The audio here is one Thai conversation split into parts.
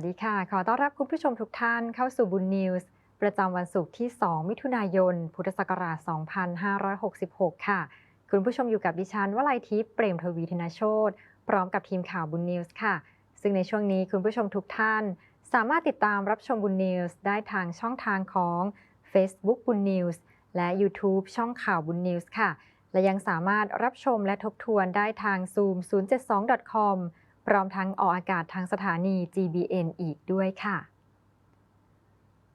วัสดีค่ะ ขอต้อนรับคุณผู้ชมทุกท่านเข้าสู่บุญนิวส์ประจำวันศุกร์ที่ 2 มิถุนายน พุทธศักราช 2566 ค่ะ คุณผู้ชมอยู่กับดิฉันวลัยทิพย์เปรมทวีธนโชตพร้อมกับทีมข่าวบุญนิวส์ค่ะ ซึ่งในช่วงนี้คุณผู้ชมทุกท่าน สามารถติดตามรับชมบุญนิวส์ได้ทางช่องทางของ Facebook บุญนิวส์และ YouTube ช่องข่าวบุญนิวส์ค่ะ และยังสามารถรับชมและทบทวนได้ทาง zoom 072.com พร้อมทั้งออกอากาศทางสถานี GBN อีกด้วยค่ะ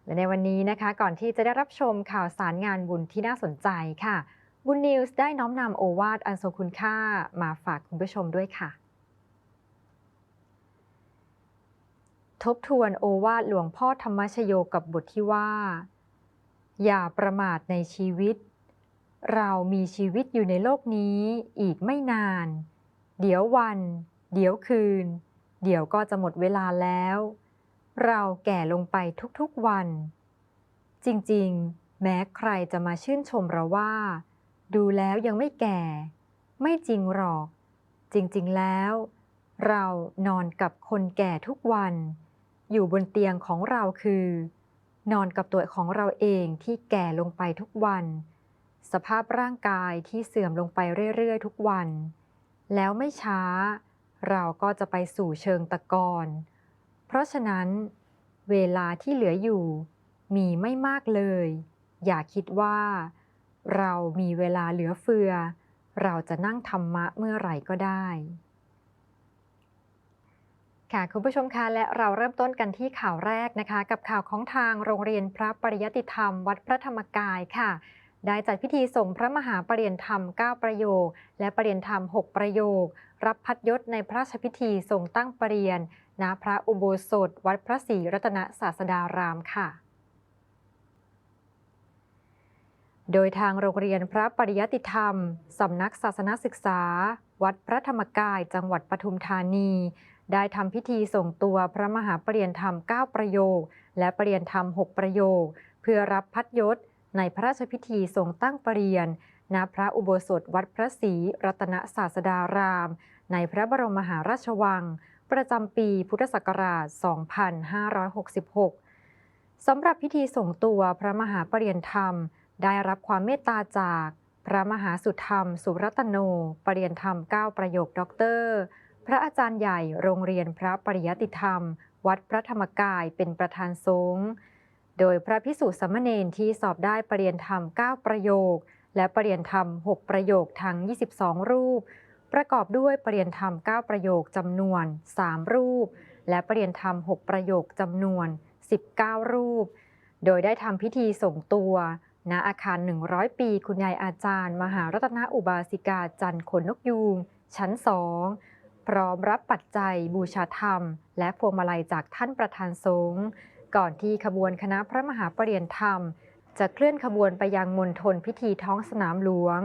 และในวันนี้นะคะ ก่อนที่จะได้รับชมข่าวสารงานบุญที่น่าสนใจค่ะ บุญนิวส์ได้น้อมนำโอวาทอันทรงคุณค่ามาฝากคุณผู้ชมด้วยค่ะ ทบทวนโอวาทหลวงพ่อธรรมชโยกับบทที่ว่า อย่าประมาทในชีวิต เรามีชีวิตอยู่ในโลกนี้อีกไม่นาน เดี๋ยววัน เดี๋ยวคืน เดี๋ยวก็จะหมดเวลาแล้ว เราแก่ลงไปทุกๆวัน จริงๆ แม้ใครจะมาชื่นชมเราว่า ดูแล้วยังไม่แก่ ไม่จริงหรอก จริงๆแล้ว เรานอนกับคนแก่ทุกวัน อยู่บนเตียงของเราคือ นอนกับตัวของเราเองที่แก่ลงไปทุกวัน สภาพร่างกายที่เสื่อมลงไปเรื่อยๆ ทุกวัน แล้วไม่ช้า เราก็จะไปสู่เชิงตะกอนเพราะฉะนั้น เวลาที่เหลืออยู่ มีไม่มากเลย อย่าคิดว่า เรามีเวลาเหลือเฟือ เราจะนั่งธรรมะเมื่อไหร่ก็ได้ค่ะคุณผู้ชมคะและเราเริ่มต้นกันที่ข่าวแรกนะคะ กับข่าวของทางโรงเรียนพระปริยติธรรม วัดพระธรรมกายค่ะ ได้จัดพิธีส่งพระมหาปรริยนธรรม 9 ประโยค และปรริยนธรรม 6 ประโยค รับพัดยศในพระราชพิธีทรงตั้งปรริยนณพระอุโบสถ วัดพระศรีรัตนศาสดารามค่ะ โดยทางโรงเรียนพระปริยติธรรม สำนักศาสนศึกษา วัดพระธรรมกายจังหวัดปทุมธานี ได้ทำพิธีส่งตัวพระมหาปรริยนธรรม 9 ประโยค และปรริยนธรรม 6 ประโยค เพื่อรับพัดยศในพระราชพิธีทรงตั้งปรริยนณพระอุโบสถวัดพระศรีรัตนศาสดาราม ในพระบรมมหาราชวัง ประจำปีพุทธศักราช 2566 สำหรับพิธีส่งตัวพระมหาปรริยนธรรม ได้รับความเมตตาจากพระมหาสุธรรม สุรัตโนปรริยนธรรม 9 ประโยคด็อกเตอร์ พระอาจารย์ใหญ่โรงเรียนพระปริยติธรรม วัดพระธรรมกายเป็นประธานสงฆ์โดยพระพิสุสามเณรที่สอบได้ปรริยนธรรม 9 ประโยค และปรริยนธรรม 6 ประโยคทั้ง 22 รูป ประกอบด้วยปรริยนธรรม 9 ประโยคจำนวน 3 รูป และปรริยนธรรม 6 ประโยคจำนวน 19 รูป โดยได้ทำพิธีส่งตัว ณอาคาร 100 ปี คุณยายอาจารย์ มหารัตนอุบาสิกาจันทร์ขนนกยูงชั้นสองพร้อมรับปัจจัยบูชาธรรม และพวงมาลัยจากท่านประธานสงฆ์ก่อนที่ขบวนคณะพระมหาปรริยนธรรม จะเคลื่อนขบวนไปยังมณฑลพิธีท้องสนามหลวง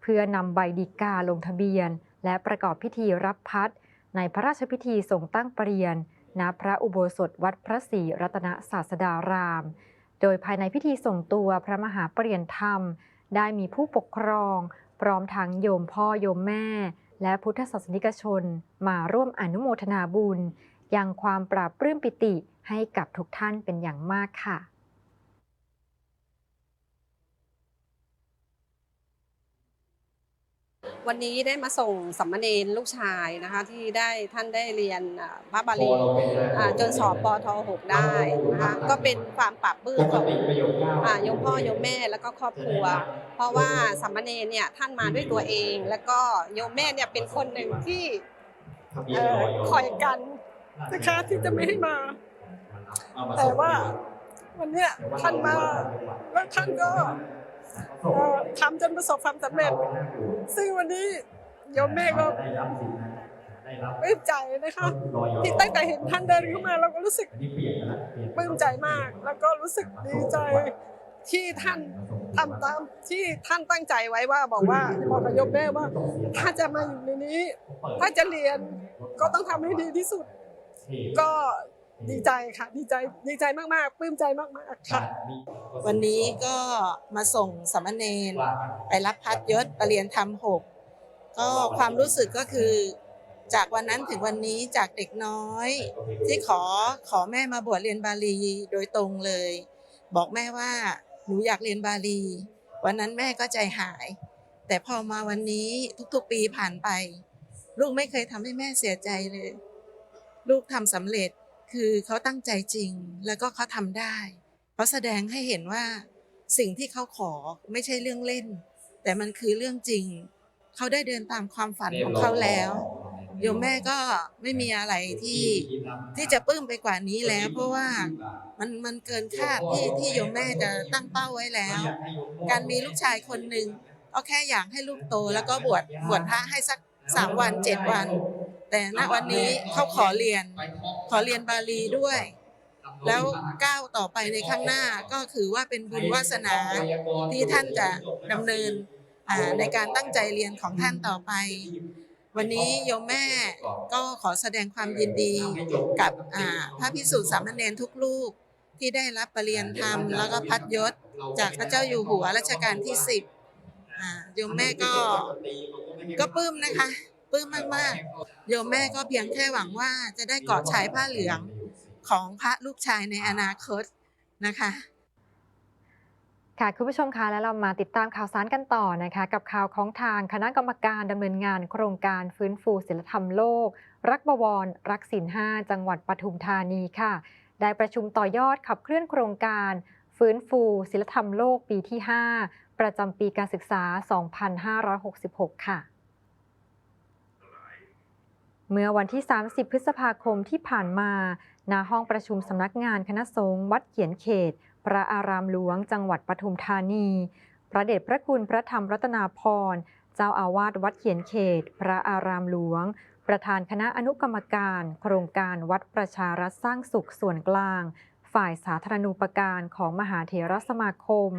เพื่อนำใบดีกาลงทะเบียน และประกอบพิธีรับพัดในพระราชพิธีทรงตั้งปรริยนณพระอุโบสถวัดพระศรีรัตนศาสดาราม โดยภายในพิธีส่งตัวพระมหาปรริยนธรรม ได้มีผู้ปกครอง พร้อมทั้งโยมพ่อโยมแม่ และพุทธศาสนิกชน มาร่วมอนุโมทนาบุญยังความปราบปลื้มปิติให้กับทุกท่านเป็นอย่างมากค่ะ วันนี้ได้มาส่งสัมมเนรลูกชายนะคะที่ได้ท่านได้เรียนอ่าพระบาลีอ่าจนสอบปท6ได้นะคะก็เป็นความปรับปลื้มของอ่าโยมพ่อโยมแม่แล้วก็ครอบครัว เพราะว่าสัมมเนรเนี่ยท่านมาด้วยตัวเอง แล้วก็โยมแม่เนี่ยเป็นคนหนึ่งที่เอ่อคอยกันนะคะที่จะไม่ให้มา แต่ว่าวันเนี้ยท่านมาแล้วท่านก็เอ่อทำจนประสบความสำเร็จ ซึ่งวันนี้โยมแม่ก็ปลื้มใจนะคะที่ตั้งแต่เห็นท่านเดินเข้ามาเราก็รู้สึกปลื้มใจมาก แล้วก็รู้สึกดีใจที่ท่านทำตามที่ท่านตั้งใจไว้ว่าบอกว่าบอกกับโยมแม่ว่า ถ้าจะมาอยู่ในนี้ ถ้าจะเรียนก็ต้องทำให้ดีที่สุด ก็ ดีใจค่ะ ดีใจดีใจมากๆปลื้มใจมากๆค่ะ วันนี้ก็มาส่งสามเณรไปรับพัดยศไปเรียนธรรมหกก็ความรู้สึกก็คือ จากวันนั้นถึงวันนี้จากเด็กน้อย ที่ขอขอแม่มาบวชเรียนบาลีโดยตรงเลย บอกแม่ว่าหนูอยากเรียนบาลี วันนั้นแม่ก็ใจหาย แต่พอมาวันนี้ทุกๆปีผ่านไป ลูกไม่เคยทำให้แม่เสียใจเลย ลูกทำสำเร็จ คือเขาตั้งใจจริงแล้วก็เขาทำได้เขาแสดงให้เห็นว่าสิ่งที่เขาขอไม่ใช่เรื่องเล่น แต่มันคือเรื่องจริง เขาได้เดินตามความฝันของเขาแล้วโยมแม่ก็ไม่มีอะไรที่ที่จะปลื้มไปกว่านี้แล้ว เพราะว่ามันมันเกินคาดที่ที่โยมแม่จะตั้งเป้าไว้แล้ว การมีลูกชายคนหนึ่งก็แค่อยากให้ลูกโต แล้วก็บวชบวชพระให้สักสามวันเจ็ดวัน แต่ณวันนี้เขาขอเรียน ขอเรียนบาลีด้วย แล้วก้าวต่อไปในข้างหน้าก็คือว่าเป็นบุญวาสนาที่ท่านจะดำเนินในการตั้งใจเรียนของท่านต่อไป วันนี้โยมแม่ก็ขอแสดงความยินดีกับพระพิสุสามเณรทุกลูกที่ได้รับปรริญญาธรรมแล้วก็พัดยศจากพระเจ้าอยู่หัวรัชกาลที่สิบโยมแม่ก็ก็ปลื้มนะคะ ลื้มมากๆ โยมแม่ก็เพียงแค่หวังว่าจะได้เกาะชายผ้าเหลืองของพระลูกชายในอนาคตนะคะค่ะคุณผู้ชมคะแล้วเรามาติดตามข่าวสารกันต่อนะคะ กับข่าวของทางคณะกรรมการดำเนินงานโครงการฟื้นฟูศิลธรรมโลก รักบวร รักศีลห้าจังหวัดปทุมธานีค่ะ ได้ประชุมต่อยอดขับเคลื่อนโครงการ ฟื้นฟูศิลธรรมโลกปีที่ 5 ประจำปีการศึกษา 2566 ค่ะ เมื่อวันที่ 30 พฤษภาคมที่ผ่านมาณห้องประชุมสำนักงานคณะสงฆ์วัดเขียนเขต พระอารามหลวง จังหวัดปทุมธานี พระเดชพระคุณพระธรรมรัตนาพร เจ้าอาวาสวัดเขียนเขต พระอารามหลวง ประธานคณะอนุกรรมการ โครงการวัดประชารัฐสร้างสุขส่วนกลาง ฝ่ายสาธารณูปการของมหาเถรสมาคม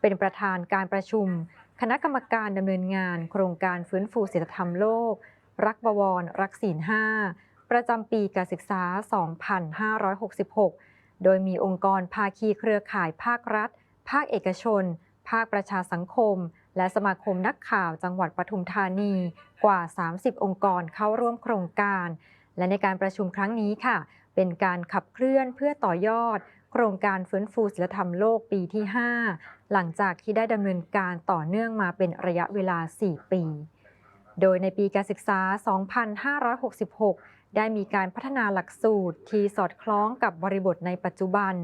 เป็นประธานการประชุม คณะกรรมการดำเนินงาน โครงการฟื้นฟูศีลธรรมโลก รักบวร รักศีลห้าประจำปีการศึกษา 2566 โดยมีองค์กรภาคีเครือข่ายภาครัฐ ภาคเอกชน ภาคประชาสังคม และสมาคมนักข่าวจังหวัดปทุมธานี กว่า 30 องค์กรเข้าร่วมโครงการ และในการประชุมครั้งนี้ค่ะ เป็นการขับเคลื่อนเพื่อต่อยอด โครงการฟื้นฟูศิลธรรมโลกปีที่ 5 หลังจากที่ได้ดำเนินการต่อเนื่องมาเป็นระยะเวลา 4 ปี โดยในปีการศึกษา 2566 ได้มีการพัฒนาหลักสูตรที่สอดคล้องกับบริบทในปัจจุบัน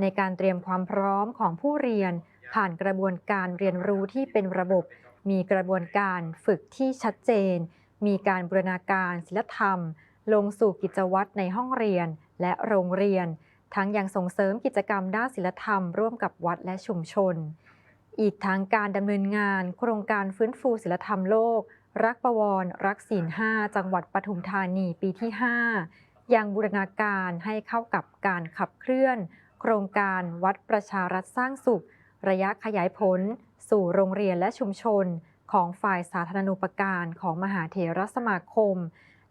ในการเตรียมความพร้อมของผู้เรียน ผ่านกระบวนการเรียนรู้ที่เป็นระบบ มีกระบวนการฝึกที่ชัดเจน มีการบูรณาการศิลธรรม ลงสู่กิจวัตรในห้องเรียนและโรงเรียน ทั้งยังส่งเสริมกิจกรรมด้านศิลธรรม ร่วมกับวัดและชุมชน อีกทั้งการดำเนินงาน โครงการฟื้นฟูศิลธรรมโลก รักประวร รักศีลห้าจังหวัดปทุมธานีปีที่ 5 ยังบูรณาการให้เข้ากับการขับเคลื่อน โครงการวัดประชารัฐสร้างสุข ระยะขยายผล สู่โรงเรียนและชุมชน ของฝ่ายสาธารณูปการของมหาเถรสมาคม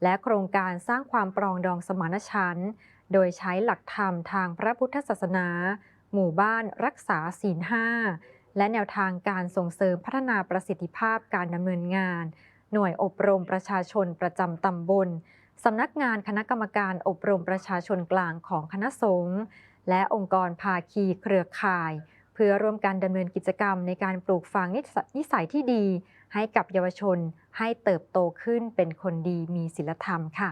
และโครงการสร้างความปรองดองสมานฉันท์โดยใช้หลักธรรมทางพระพุทธศาสนา หมู่บ้านรักษาศีลห้าและแนวทางการส่งเสริมพัฒนาประสิทธิภาพการดำเนินงาน หน่วยอบรมประชาชนประจำตำบลสำนักงานคณะกรรมการอบรมประชาชนกลางของคณะสงฆ์และองค์กรภาคีเครือข่าย เพื่อร่วมกันดำเนินกิจกรรมในการปลูกฝังนิสนิสัยที่ดี ให้กับเยาวชนให้เติบโตขึ้นเป็นคนดีมีศีลธรรมค่ะ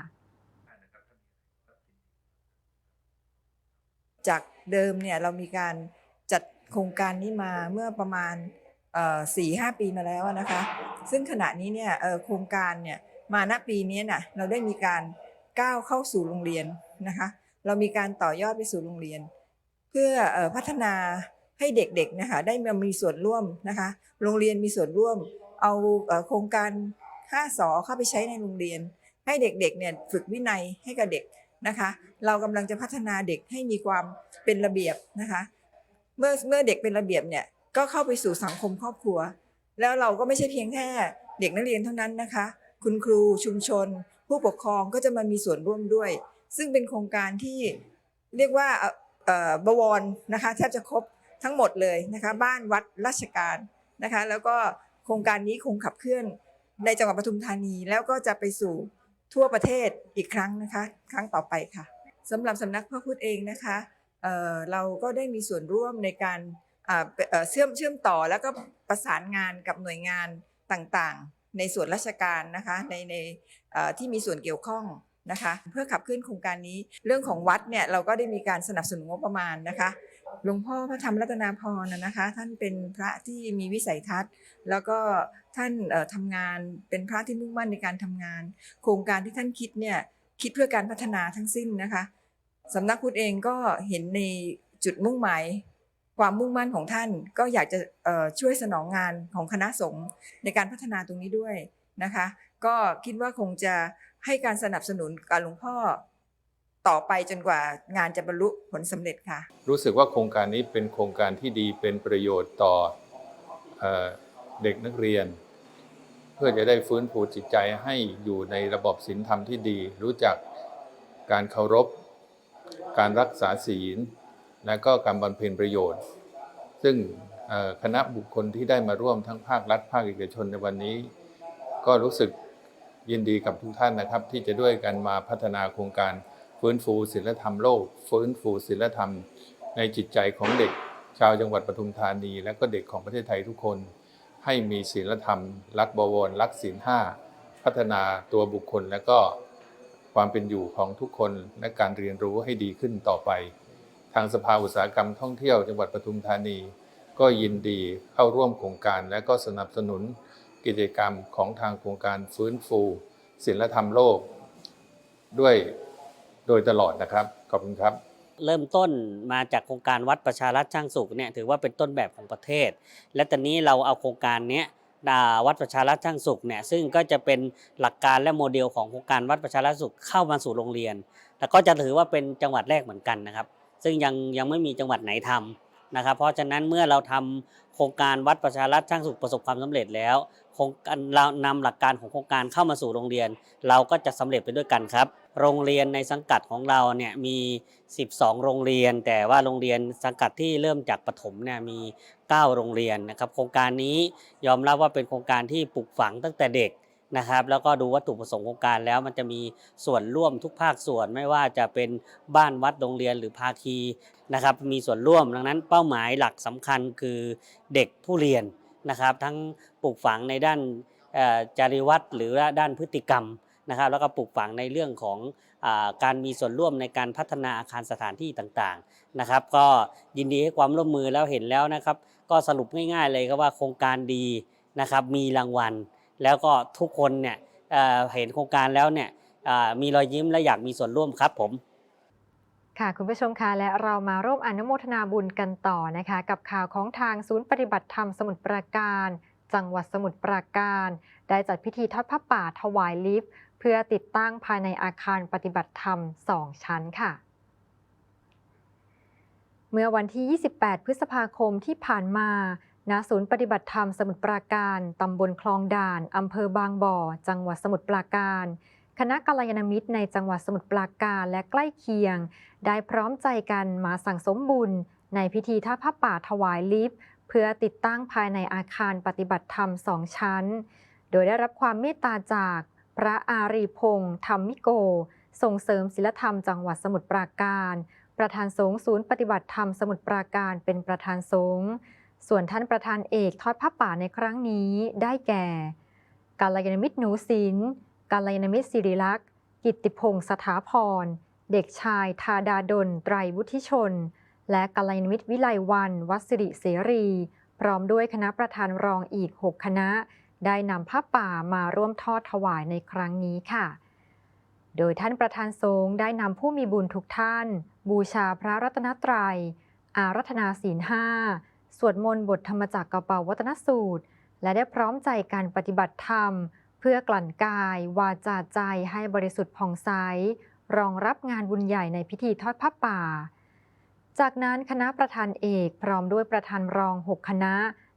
จากเดิมเนี่ยเรามีการจัดโครงการนี้มาเมื่อประมาณ สี่ห้าปีมาแล้วนะคะ ซึ่งขณะนี้เนี่ยโครงการเนี่ยมาณปีนี้น่ะเราได้มีการก้าวเข้าสู่โรงเรียนนะคะ เรามีการต่อยอดไปสู่โรงเรียน เพื่ออพัฒนาให้เด็กๆนะคะได้มามีส่วนร่วมนะคะ โรงเรียนมีส่วนร่วม เอาโครงการ5สอเข้าไปใช้ในโรงเรียน ให้เด็กๆเนี่ยฝึกวินัยให้กับเด็กนะคะ เรากำลังจะพัฒนาเด็กให้มีความเป็นระเบียบนะคะ เมื่อเมื่อเด็กเป็นระเบียบเนี่ย ก็เข้าไปสู่สังคมครอบครัว แล้วเราก็ไม่ใช่เพียงแค่เด็กนักเรียนเท่านั้นนะคะ คุณครูชุมชน ผู้ปกครองก็จะมามีส่วนร่วมด้วย ซึ่งเป็นโครงการที่เรียกว่าเออเอ่อบวรนะคะแทบจะครบทั้งหมดเลยนะคะบ้านวัดราชการนะคะแล้วก็โครงการนี้คงขับเคลื่อนในจังหวัดปทุมธานี แล้วก็จะไปสู่ทั่วประเทศอีกครั้งนะคะ ครั้งต่อไปค่ะสำหรับสำนักพระพุทธเองนะคะเออเราก็ได้มีส่วนร่วมในการ เชื่อมเชื่อมต่อแล้วก็ประสานงานกับหน่วยงานต่างๆ ในส่วนราชการนะคะในในที่มีส่วนเกี่ยวข้องนะคะเพื่อขับเคลื่อนโครงการนี้เรื่องของวัดเนี่ยเราก็ได้มีการสนับสนุนงบประมาณนะคะหลวงพ่อพระธรรมรัตนาพรนะนะคะ ท่านเป็นพระที่มีวิสัยทัศน์ แล้วก็ท่านเอ่อทำงานเป็นพระที่มุ่งมั่นในการทำงาน โครงการที่ท่านคิดเนี่ยคิดเพื่อการพัฒนาทั้งสิ้นนะคะสำนักพุทธเองก็เห็นในจุดมุ่งหมาย ความมุ่งมั่นของท่านก็อยากจะช่วยสนองงานของคณะสงฆ์ในการพัฒนาตรงนี้ด้วยนะคะ ก็คิดว่าคงจะให้การสนับสนุนกับหลวงพ่อต่อไปจนกว่างานจะบรรลุผลสำเร็จค่ะ รู้สึกว่าโครงการนี้เป็นโครงการที่ดีเป็นประโยชน์ต่อเอ่อเด็กนักเรียน เพื่อจะได้ฟื้นฟูจิตใจให้อยู่ในระบบศีลธรรมที่ดี รู้จักการเคารพ การรักษาศีล และก็การบำเพ็ญประโยชน์ ซึ่งคณะบุคคลที่ได้มาร่วมทั้งภาครัฐภาคเอกชนในวันนี้ ก็รู้สึกยินดีกับทุกท่านนะครับ ที่จะด้วยกันมาพัฒนาโครงการฟื้นฟูศิลธรรมโลก ฟื้นฟูศิลธรรม ในจิตใจของเด็กชาวจังหวัดปทุมธานี และก็เด็กของประเทศไทยทุกคน ให้มีศีลธรรม รักบวรรักศีลห้าพัฒนาตัวบุคคลและก็ความเป็นอยู่ของทุกคนและการเรียนรู้ให้ดีขึ้นต่อไปางสภาอุตสาหกรรมท่องเที่ยวจังหวัดปทุมธานี ก็ยินดีเข้าร่วมโครงการและก็สนับสนุนกิจกรรมของทางโครงการฟื้นฟูศิลธรรมโลก ด้วยโดยตลอดนะครับ ขอบคุณครับ เริ่มต้นมาจากโครงการวัดประชารัฐช่างสุขเนี่ยถือว่าเป็นต้นแบบของประเทศ และตอนนี้เราเอาโครงการเนี้ยวัดประชารัฐช่างสุขเนี่ยซึ่งก็จะเป็นหลักการและโมเดลของโครงการวัดประชารัฐสุขเข้ามาสู่โรงเรียน แล้วก็จะถือว่าเป็นจังหวัดแรกเหมือนกันนะครับ ซึ่งยังยังไม่มีจังหวัดไหนทำนะครับ เพราะฉะนั้นเมื่อเราทำโครงการวัดประชารัฐช่างสุขประสบความสำเร็จแล้วโครงการเรานำหลักการของโครงการเข้ามาสู่โรงเรียน เราก็จะสำเร็จไปด้วยกันครับ โรงเรียนในสังกัดของเราเนี่ยมี 12 โรงเรียน แต่ว่าโรงเรียนสังกัดที่เริ่มจากปฐมเนี่ยมี 9 โรงเรียนนะครับ โครงการนี้ยอมรับว่าเป็นโครงการที่ปลูกฝังตั้งแต่เด็ก นะครับ แล้วก็ดูวัตถุประสงค์โครงการแล้วมันจะมีส่วนร่วมทุกภาคส่วนไม่ว่าจะเป็นบ้านวัดโรงเรียนหรือภาคีนะครับ มีส่วนร่วมดังนั้นเป้าหมายหลักสำคัญคือเด็กผู้เรียนนะครับ ทั้งปลูกฝังในด้านจริยวัตรหรือด้านพฤติกรรมนะครับแล้วก็ปลูกฝังในเรื่องของอการมีส่วนร่วมในการพัฒนาอาคารสถานที่ต่างๆนะครับ ก็ยินดีให้ความร่วมมือแล้วเห็นแล้วนะครับ ก็สรุปง่ายๆเลยครับว่าโครงการดีนะครับมีรางวัล แล้วก็ทุกคนเนี่ยเห็นโครงการแล้วเนี่ยมีรอยยิ้มและอยากมีส่วนร่วมครับผมค่ะคุณผู้ชมคะและเรามาร่วมอนุโมทนาบุญกันต่อนะคะ กับข่าวของทางศูนย์ปฏิบัติธรรมสมุทรปราการ จังหวัดสมุทรปราการ ได้จัดพิธีทอดผ้าป่าถวายลิฟต์เพื่อติดตั้งภายในอาคารปฏิบัติธรรม 2 ชั้นค่ะ เมื่อวันที่ 28 พฤษภาคมที่ผ่านมา ณศูนย์ปฏิบัติธรรมสมุทรปราการตำบลคลองด่านอำเภอบางบ่อ จังหวัดสมุทรปราการ คณะกัลยาณมิตรในจังหวัดสมุทรปราการและใกล้เคียง ได้พร้อมใจกันมาสั่งสมบุญ ในพิธีทอดผ้าป่าถวายลิฟต์เพื่อติดตั้งภายในอาคารปฏิบัติธรรมสองชั้น โดยได้รับความเมตตาจากพระอารีพงษ์ธรรมิโก ส่งเสริมศิลธรรมจังหวัดสมุทรปราการ ประธานสงฆ์ศูนย์ปฏิบัติธรรมสมุทรปราการเป็นประธานสงฆ์ ส่วนท่านประธานเอกทอดผ้าป่าในครั้งนี้ได้แก่ กาลยานมิตรหนูศิลป์กาลยานมิตรศิริลักษ์ กิติพงศ์สถาพร เด็กชายธาดาดล ไตรวุฒิชน และกัลยาณมิตรวิไลวันวัสิริเสรี พร้อมด้วยคณะประธานรองอีก 6 คณะ ได้นำผ้าป่ามาร่วมทอดถวายในครั้งนี้ค่ะ โดยท่านประธานสงฆ์ได้นำผู้มีบุญทุกท่าน บูชาพระรัตนตรัย อารัธนาศีลห้า สวดมนต์บทธรรมจักรกเปาวัตนสูตร และได้พร้อมใจการปฏิบัติธรรม เพื่อกลั่นกาย วาจาใจให้บริสุทธิ์ผ่องใสรองรับงานบุญใหญ่ในพิธีทอดผ้าป่า จากนั้นคณะประธานเอกพร้อมด้วยประธานรอง 6 คณะ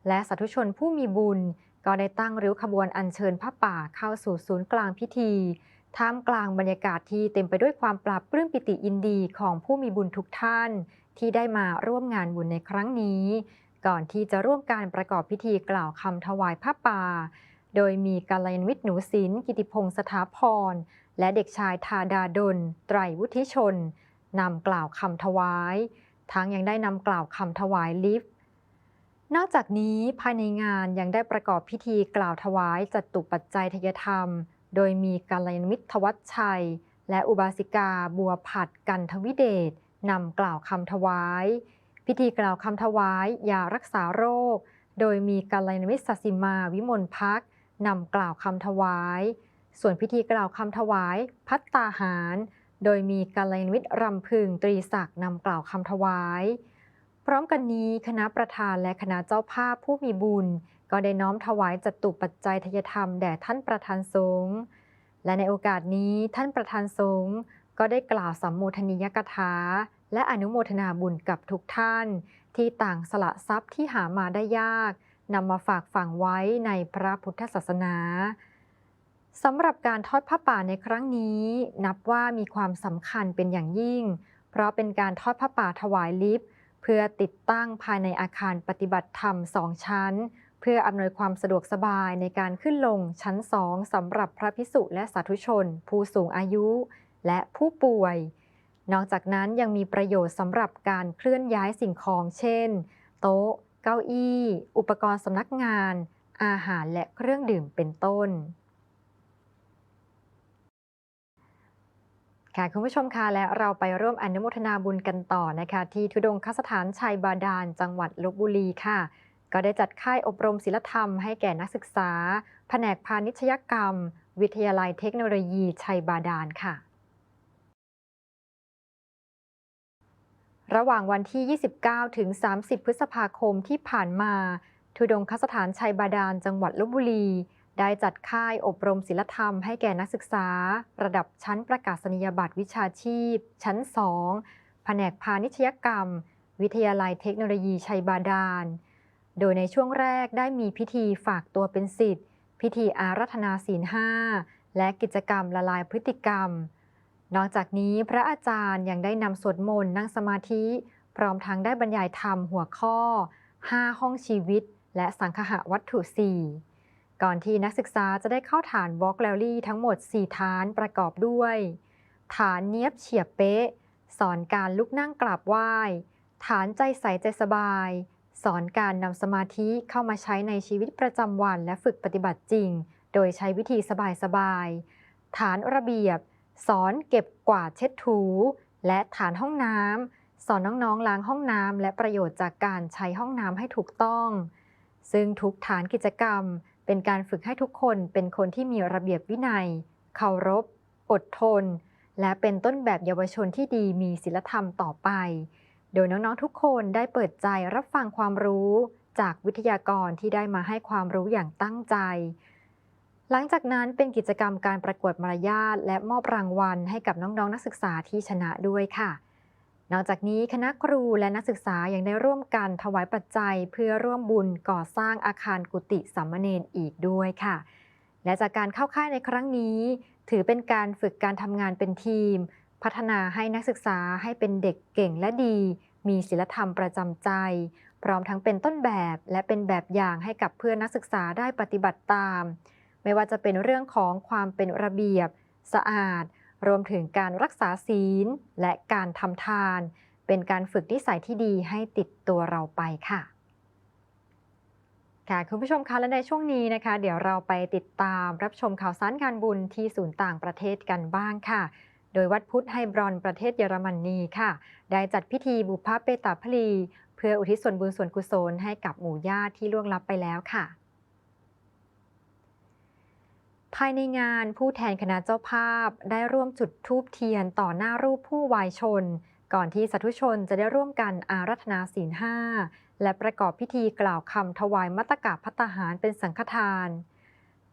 และสาธุชนผู้มีบุญ ก็ได้ตั้งริ้วขบวนอัญเชิญผ้าป่าเข้าสู่ศูนย์กลางพิธีท่ามกลางบรรยากาศที่เต็มไปด้วยความปราบปลื้มปิติยินดีของผู้มีบุญทุกท่าน ที่ได้มาร่วมงานบุญในครั้งนี้ ก่อนที่จะร่วมการประกอบพิธีกล่าวคำถวายผ้าป่า โดยมีกาลยนมิตรหนูศิลกิติพงศ์สถาพร และเด็กชายธาดาดล ไตรวุฒิชนนำกล่าวคำถวาย ทั้งยังได้นำกล่าวคำถวายลิฟต์นอกจากนี้ภายในงานยังได้ประกอบพิธีกล่าวถวายจัตุปัจจัยทยธรรม โดยมีกัลยาณมิตรทวัชชัย และอุบาสิกาบัวผัดกันทวิเดชนำกล่าวคำถวาย พิธีกล่าวคำถวายยารักษาโรค โดยมีกัลยาณมิตรสัสิมาวิมลพักนำกล่าวคำถวาย ส่วนพิธีกล่าวคำถวายพัตตาหาร โดยมีกัลยาณมิตรรำพึงตรีศักดิ์นำกล่าวคำถวาย พร้อมกันนี้คณะประธานและคณะเจ้าภาพผู้มีบุญ ก็ได้น้อมถวายจตุปัจจัยทยธรรมแด่ท่านประธานสงฆ์และในโอกาสนี้ท่านประธานสงฆ์ก็ได้กล่าวสัมโมทนิยกถา และอนุโมทนาบุญกับทุกท่าน ที่ต่างสละทรัพย์ที่หามาได้ยากนำมาฝากฝังไว้ในพระพุทธศาสนาสำหรับการทอดผ้าป่าในครั้งนี้ นับว่ามีความสำคัญเป็นอย่างยิ่ง เพราะเป็นการทอดผ้าป่าถวายลิฟต์เพื่อติดตั้งภายในอาคารปฏิบัติธรรมสองชั้น เพื่ออำนวยความสะดวกสบายในการขึ้นลงชั้นสองสำหรับพระพิสุและสาธุชน ผู้สูงอายุ และผู้ป่วย นอกจากนั้นยังมีประโยชน์สำหรับการเคลื่อนย้ายสิ่งของ เช่น โต๊ะ เก้าอี้ อุปกรณ์สำนักงาน อาหารและเครื่องดื่มเป็นต้นค่ะคุณผู้ชมคะและเราไปร่วมอนุโมทนาบุญกันต่อนะคะ ที่ทุดงคสถานชัยบาดาล จังหวัดลบบุรีค่ะ ก็ได้จัดค่ายอบรมศิลธรรมให้แก่นักศึกษา แผนกพาณิชยกรรม วิทยาลัยเทคโนโลยีชัยบาดาลค่ะ ระหว่างวันที่ 29 ถึง 30 พฤษภาคมที่ผ่านมา ทุดงคสถานชัยบาดาลจังหวัดลบบุรี ได้จัดค่ายอบรมศิลธรรมให้แก่นักศึกษา ระดับชั้นประกาศนียบัตรวิชาชีพ ชั้น 2 แผนกพาณิชยกรรม วิทยาลัยเทคโนโลยีชัยบาดาล โดยในช่วงแรกได้มีพิธีฝากตัวเป็นสิทธิ์ พิธีอารัธนาศีลห้าและกิจกรรมละลายพฤติกรรม นอกจากนี้พระอาจารย์ยังได้นำสวดมนต์นั่งสมาธิ พร้อมทั้งได้บรรยายธรรมหัวข้อ 5 ห้องชีวิต และสังคหะวัตถุ 4 ก่อนที่นักศึกษาจะได้เข้าฐานวอล์กแลลี่ทั้งหมด 4 ฐานประกอบด้วย ฐานเนียบเฉียบเป๊ะ สอนการลุกนั่งกราบไหว้ ฐานใจใสใจสบาย สอนการนำสมาธิเข้ามาใช้ในชีวิตประจำวันและฝึกปฏิบัติจริง โดยใช้วิธีสบายๆฐานระเบียบ สอนเก็บกวาดเช็ดถู และฐานห้องน้ำสอนน้องๆล้างห้องน้ำและประโยชน์จากการใช้ห้องน้ำให้ถูกต้อง ซึ่งทุกฐานกิจกรรม เป็นการฝึกให้ทุกคนเป็นคนที่มีระเบียบวินัย เคารพ อดทน และเป็นต้นแบบเยาวชนที่ดีมีศีลธรรมต่อไป โดยน้องๆทุกคนได้เปิดใจรับฟังความรู้ จากวิทยากรที่ได้มาให้ความรู้อย่างตั้งใจ หลังจากนั้นเป็นกิจกรรมการประกวดมารยาทและมอบรางวัลให้กับน้องๆ นักศึกษาที่ชนะด้วยค่ะ นอกจากนี้คณะครูและนักศึกษายังได้ร่วมกันถวายปัจจัย เพื่อร่วมบุญก่อสร้างอาคารกุฏิสามเณรอีกด้วยค่ะ และจากการเข้าค่ายในครั้งนี้ ถือเป็นการฝึกการทำงานเป็นทีม พัฒนาให้นักศึกษาให้เป็นเด็กเก่งและดี มีศีลธรรมประจำใจ พร้อมทั้งเป็นต้นแบบและเป็นแบบอย่างให้กับเพื่อนนักศึกษาได้ปฏิบัติตาม ไม่ว่าจะเป็นเรื่องของความเป็นระเบียบ สะอาด รวมถึงการรักษาศีล และการทำทาน เป็นการฝึกนิสัยที่ดีให้ติดตัวเราไปค่ะค่ะคุณผู้ชมคะและในช่วงนี้นะคะ เดี๋ยวเราไปติดตามรับชมข่าวสารงานบุญที่ศูนย์ต่างประเทศกันบ้างค่ะ โดยวัดพุทธไฮบรอนประเทศเยอรมนีค่ะ ได้จัดพิธีบุพเพเปตาพลี เพื่ออุทิศส่วนบุญส่วนกุศลให้กับหมู่ญาติที่ล่วงลับไปแล้วค่ะ ภายในงานผู้แทนคณะเจ้าภาพได้ร่วมจุดธูปเทียนต่อหน้ารูปผู้วายชน ก่อนที่สาธุชนจะได้ร่วมกันอารัธนาศีลห้าและประกอบพิธีกล่าวคำถวายมัตตกะพัตหารเป็นสังฆทาน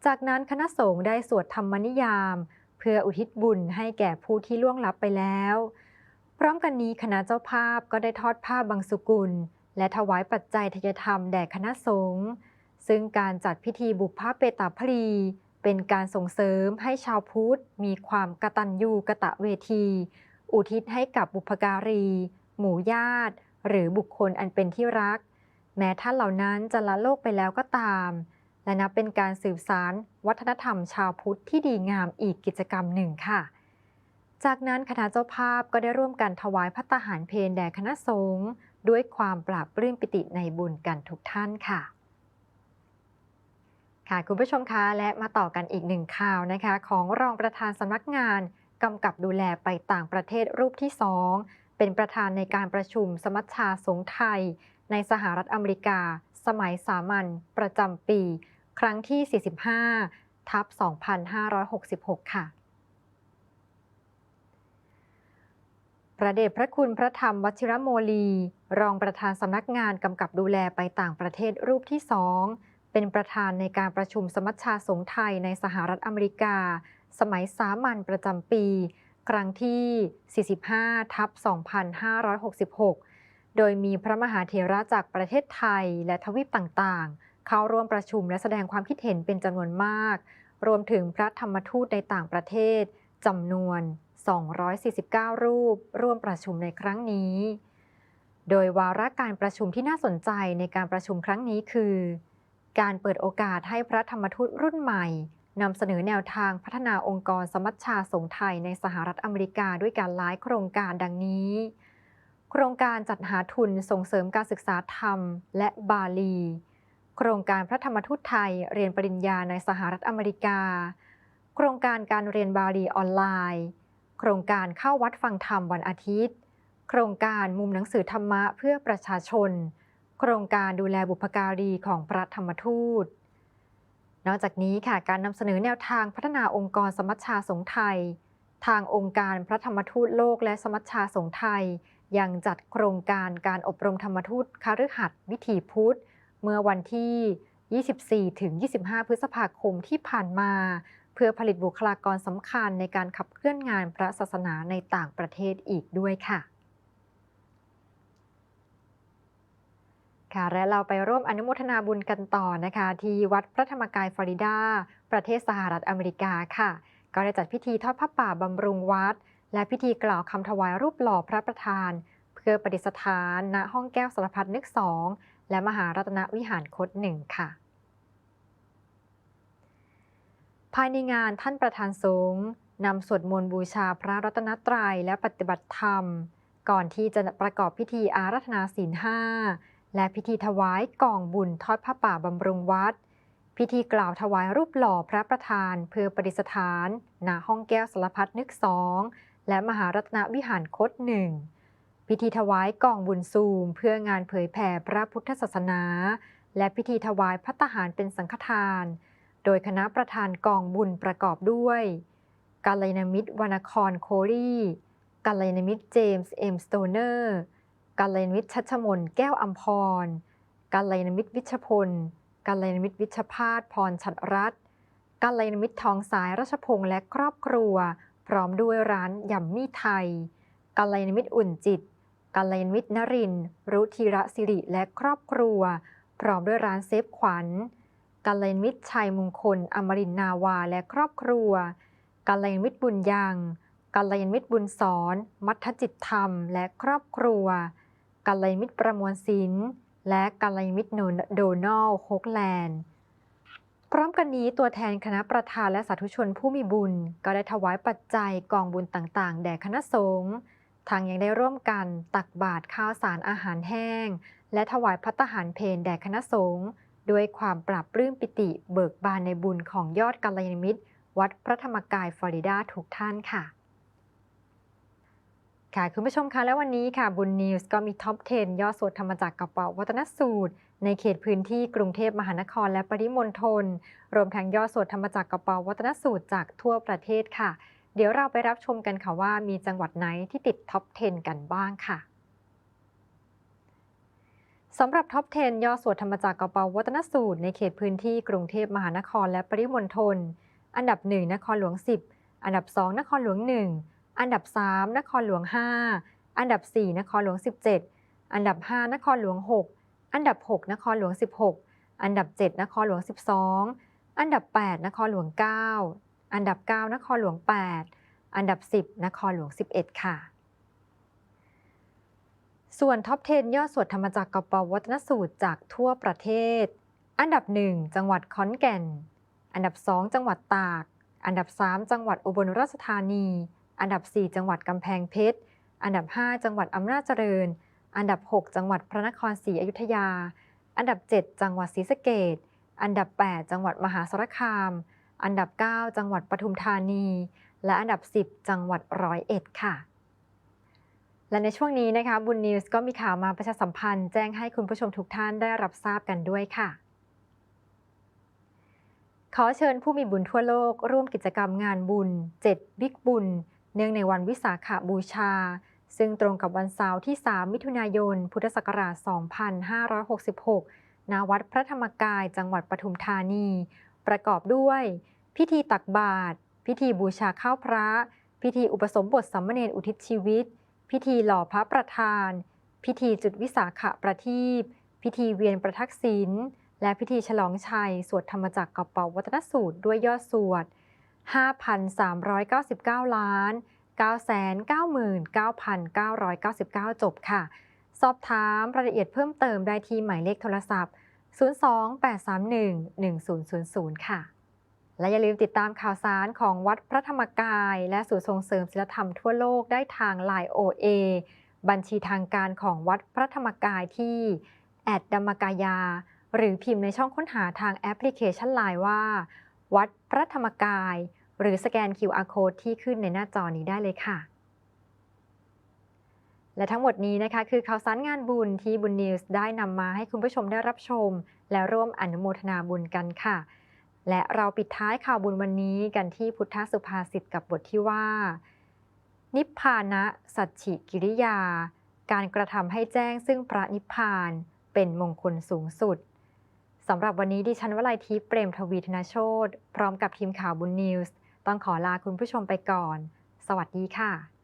จากนั้นคณะสงฆ์ได้สวดธรรมนิยาม เพื่ออุทิศบุญให้แก่ผู้ที่ล่วงลับไปแล้ว พร้อมกันนี้คณะเจ้าภาพก็ได้ทอดผ้าบางสุกุล และถวายปัจจัยทยธรรมแด่คณะสงฆ์ซึ่งการจัดพิธีบุพเพเปตาพลี เป็นการส่งเสริมให้ชาวพุทธมีความกตัญญูกะตะเวที อุทิศให้กับบุพการี หมู่ญาติ หรือบุคคลอันเป็นที่รัก แม้ท่านเหล่านั้นจะละโลกไปแล้วก็ตาม และนับเป็นการสืบสารวัฒนธรรมชาวพุทธที่ดีงามอีกกิจกรรมหนึ่งค่ะ จากนั้นคณะเจ้าภาพก็ได้ร่วมกันถวายพัตตาหารเพลแด่คณะสงฆ์ด้วยความปราบปลื้มปิติในบุญกันทุกท่านค่ะ ค่ะคุณผู้ชมคะและมาต่อกันอีกหนึ่งข่าวนะคะ ของรองประธานสำนักงานกำกับดูแลไปต่างประเทศรูปที่ 2 เป็นประธานในการประชุมสมัชชาสงฆ์ไทย ในสหรัฐอเมริกา สมัยสามัญประจำปี ครั้งที่ 45 ทับ 2566 ค่ะพระเดชพระคุณพระธรรมวชิรโมลี รองประธานสำนักงานกำกับดูแลไปต่างประเทศรูปที่สอง เป็นประธานในการประชุมสมัชชาสงฆ์ไทยในสหรัฐอเมริกา สมัยสามัญประจำปี ครั้งที่ 45 ทับ 2566 โดยมีพระมหาเถระจากประเทศไทยและทวีปต่างๆ เข้าร่วมประชุมและแสดงความคิดเห็นเป็นจำนวนมาก รวมถึงพระธรรมทูตในต่างประเทศจำนวน 249 รูป ร่วมประชุมในครั้งนี้ โดยวาระการประชุมที่น่าสนใจในการประชุมครั้งนี้คือ การเปิดโอกาสให้พระธรรมทูตรุ่นใหม่นำเสนอแนวทางพัฒนาองค์กรสมัชชาสงฆ์ไทยในสหรัฐอเมริกาด้วยการหลายโครงการดังนี้ โครงการจัดหาทุนส่งเสริมการศึกษาธรรม และบาลี โครงการพระธรรมทูตไทยเรียนปริญญาในสหรัฐอเมริกา โครงการการเรียนบาลีออนไลน์ โครงการเข้าวัดฟังธรรมวันอาทิตย์ โครงการมุมหนังสือธรรมะเพื่อประชาชน โครงการดูแลบุพการีของพระธรรมทูต นอกจากนี้ค่ะการนำเสนอแนวทางพัฒนาองค์กรสมัชชาสงฆ์ไทย ทางองค์การพระธรรมทูตโลกและสมัชชาสงฆ์ไทย ยังจัดโครงการการอบรมธรรมทูตคฤหัสถ์วิถีพุทธ เมื่อวันที่ 24 ถึง 25 พฤษภาคมที่ผ่านมา เพื่อผลิตบุคลากรสำคัญในการขับเคลื่อนงานพระศาสนาในต่างประเทศอีกด้วยค่ะ ค่ะ และเราไปร่วมอนุโมทนาบุญกันต่อนะคะ ที่วัดพระธรรมกายฟลอริดา ประเทศสหรัฐอเมริกาค่ะ ก็ได้จัดพิธีทอดผ้าป่าบำรุงวัด และพิธีกล่าวคำถวายรูปหล่อพระประธาน เพื่อประดิษฐานณห้องแก้วสารพัดนึกสองและมหารัตนวิหารคตหนึ่งค่ะ ภายในงานท่านประธานสงฆ์นำสวดมนต์บูชาพระรัตนตรัยและปฏิบัติธรรม ก่อนที่จะประกอบพิธีอาราธนาศีลห้า และพิธีถวายกองบุญทอดผ้าป่าบำรุงวัด พิธีกล่าวถวายรูปหล่อพระประธานเพื่อประดิษฐานณห้องแก้วสารพัดนึกสองและมหารัตนวิหารคตหนึ่งพิธีถวายกองบุญซูม เพื่องานเผยแผ่พระพุทธศาสนา และพิธีถวายพัตหารเป็นสังฆทาน โดยคณะประธานกองบุญประกอบด้วยกาลยานมิตรวรรณครโครีกาลยานมิตรเจมส์เอ็มสโตเนอร์ กาลยานมิตรชัชมนแก้วอัมพรกาลยานมิตรวิชพลกาลยานมิตรวิชพาสพรชัดรัตน์กาลยานมิตรทองสายรัชพงษ์และครอบครัว พร้อมด้วยร้านยำมี่ไทยกาลยานมิตรอุ่นจิตกาลยานมิตรนรินรุธีระสิริและครอบครัว พร้อมด้วยร้านเซฟขวัญ กัลยาณมิตรชัยมงคล อมรินนาวาและครอบครัว กัลยาณมิตรบุญยังกัลยาณมิตรบุญสอน มัทจิตธรรม และครอบครัว กัลยมิตรประมวลศิลป์และกัลยมิตรโดนัลโฮกแลนด์พร้อมกันนี้ตัวแทนคณะประธานและสาธุชนผู้มีบุญ ก็ได้ถวายปัจจัยกองบุญต่างๆ แด่คณะสงฆ์ทางยังได้ร่วมกันตักบาตรข้าวสารอาหารแห้ง และถวายพัตหารเพลแด่คณะสงฆ์ด้วยความปราบปลื้มปิติเบิกบานในบุญของยอดกัลยาณมิตร วัดพระธรรมกายฟลอริดาทุกท่านค่ะ ค่ะ คุณผู้ชมคะและวันนี้ค่ะบุญนิวส์ก็มีท็อป 10 ยอดสวดธรรมจักรกระเป๋าวัฒนสูตร ในเขตพื้นที่กรุงเทพมหานครและปริมณฑลรวมทั้งยอดสวดธรรมจักรกระเป๋าวัฒนสูตรจากทั่วประเทศค่ะ เดี๋ยวเราไปรับชมกันค่ะว่ามีจังหวัดไหนที่ติดท็อป 10 กันบ้างค่ะสำหรับท็อป 10 ยอดสวดธรรมจักรกระเป๋าวัฒนสูตร ในเขตพื้นที่กรุงเทพมหานครและปริมณฑลอันดับ 1 นครหลวง 10 อันดับ 2 นครหลวง 1 อันดับ 3 นครหลวง 5 อันดับ 4 นครหลวง 17 อันดับ 5 นครหลวง 6 อันดับ 6 นครหลวง 16 อันดับ 7 นครหลวง 12 อันดับ 8 นครหลวง 9 อันดับ 9 นครหลวง 8 อันดับ 10 นครหลวง 11 ค่ะ ส่วนท็อป 10 ยอดสวดธรรมจักรกปวัฒนสูตรจากทั่วประเทศ อันดับ 1 จังหวัดขอนแก่น อันดับ 2 จังหวัดตาก อันดับ 3 จังหวัดอุบลราชธานี อันดับ 4 จังหวัดกำแพงเพชร อันดับ 5 จังหวัดอำนาจเจริญ อันดับ 6 จังหวัดพระนครศรีอยุธยา อันดับ 7 จังหวัดศรีสะเกษอันดับ 8 จังหวัดมหาสารคาม อันดับ 9 จังหวัดปทุมธานี และอันดับ 10 จังหวัดร้อยเอ็ดค่ะ และในช่วงนี้นะคะบุญนิวส์ก็มีข่าวมาประชาสัมพันธ์แจ้งให้คุณผู้ชมทุกท่านได้รับทราบกันด้วยค่ะขอเชิญผู้มีบุญทั่วโลกร่วมกิจกรรมงานบุญ 7 บิ๊กบุญ เนื่องในวันวิสาขบูชา ซึ่งตรงกับวันเสาร์ที่ 3 มิถุนายน พุทธศักราช 2566 ณ วัดพระธรรมกายจังหวัดปทุมธานี ประกอบด้วย พิธีตักบาตร พิธีบูชาข้าวพระ พิธีอุปสมบทสัมมเนรอุทิศชีวิต พิธีหล่อพระประธาน พิธีจุดวิสาขะประทีป พิธีเวียนประทักษิณ และพิธีฉลองชัย สวดธรรมจักรกับเป่าวัฒนสูตรด้วยยอดสวด 5,399 ล้าน 999,999 จบค่ะ สอบถามรายละเอียดเพิ่มเติมได้ที่หมายเลขโทรศัพท์ 028311000 ค่ะ และอย่าลืมติดตามข่าวสารของวัดพระธรรมกาย และศูนย์ส่งเสริมศิลธรรมทั่วโลกได้ทาง Line OA บัญชีทางการของวัดพระธรรมกายที่แอดดัมมกายา หรือพิมพ์ในช่องค้นหาทางแอปพลิเคชัน Line ว่า วัดพระธรรมกาย หรือสแกน QR Code ที่ขึ้นในหน้าจอนี้ได้เลยค่ะ และทั้งหมดนี้นะคะ คือข่าวสารงานบุญที่บุญนิวส์ได้นำมาให้คุณผู้ชมได้รับชม และร่วมอนุโมทนาบุญกันค่ะ และเราปิดท้ายข่าวบุญวันนี้กันที่พุทธสุภาษิตกับบทที่ว่า นิพพานะสัจฉิกิริยา การกระทำให้แจ้งซึ่งพระนิพพานเป็นมงคลสูงสุดสำหรับวันนี้ดิฉันวลัยทิพย์เปรมทวีธนาโชตพร้อมกับทีมข่าวบุญนิวส์ ต้องขอลาคุณผู้ชมไปก่อน สวัสดีค่ะ